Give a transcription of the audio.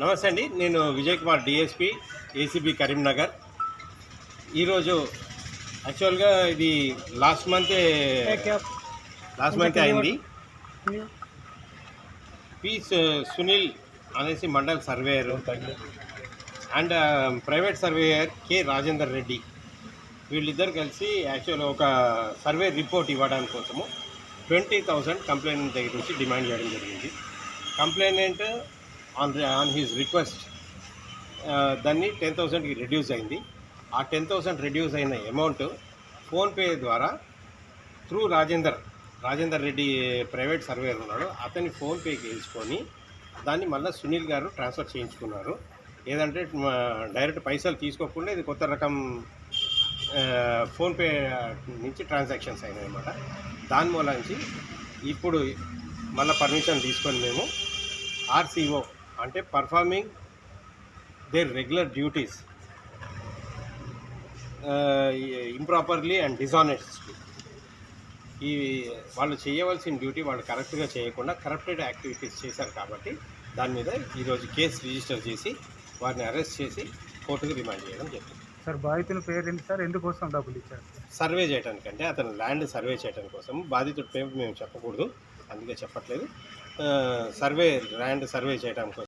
నమస్తే అండి. నేను విజయ్ కుమార్ డిఎస్పి ఏసీబీ కరీంనగర్. ఈరోజు యాక్చువల్గా ఇది లాస్ట్ మంతే లాస్ట్ మంత్ అయింది. పి సునీల్ అనేసి mandal surveyor. And private surveyor K Rajender Reddy. వీళ్ళిద్దరు కలిసి యాక్చువల్ ఒక సర్వే రిపోర్ట్ ఇవ్వడానికి కోసము ట్వంటీ థౌసండ్ కంప్లైంట్ దగ్గర నుంచి డిమాండ్ చేయడం జరిగింది. Complainant on on his request దాన్ని టెన్ థౌసండ్కి రెడ్యూస్ అయింది. ఆ టెన్ థౌసండ్ రెడ్యూస్ అయిన అమౌంట్ ఫోన్పే ద్వారా through Rajender Rajender Reddy private surveyor ఉన్నాడు. అతని ఫోన్పేకి వేసుకొని దాన్ని మళ్ళీ సునీల్ గారు ట్రాన్స్ఫర్ చేయించుకున్నారు. ఏదంటే డైరెక్ట్ పైసలు తీసుకోకుండా ఇది కొత్త రకం ఫోన్పే నుంచి ట్రాన్సాక్షన్స్ అయినాయి అనమాట దాని మూలంచి ఇప్పుడు మళ్ళీ పర్మిషన్ తీసుకొని మేము ఆర్సీఓ అంటే performing their regular duties improperly and dishonestly ఈ వాళ్ళు చేయవలసిన డ్యూటీ వాళ్ళు కరెక్ట్గా చేయకుండా కరప్టెడ్ యాక్టివిటీస్ చేశారు కాబట్టి దాని మీద ఈరోజు కేసు రిజిస్టర్ చేసి వారిని అరెస్ట్ చేసి కోర్టుకు రిమాండ్ చేయడం జరిగింది. సార్ బాధితుని పేరు ఏంటి సార్? ఎందుకోసం డబ్బులు ఇచ్చారు? సర్వే చేయడానికి అంటే అతను ల్యాండ్ సర్వే చేయడం కోసం బాధితుడి పేరు మేము చెప్పకూడదు అందుకే చెప్పట్లేదు. సర్వే ల్యాండ్ సర్వే చేయడం కోసం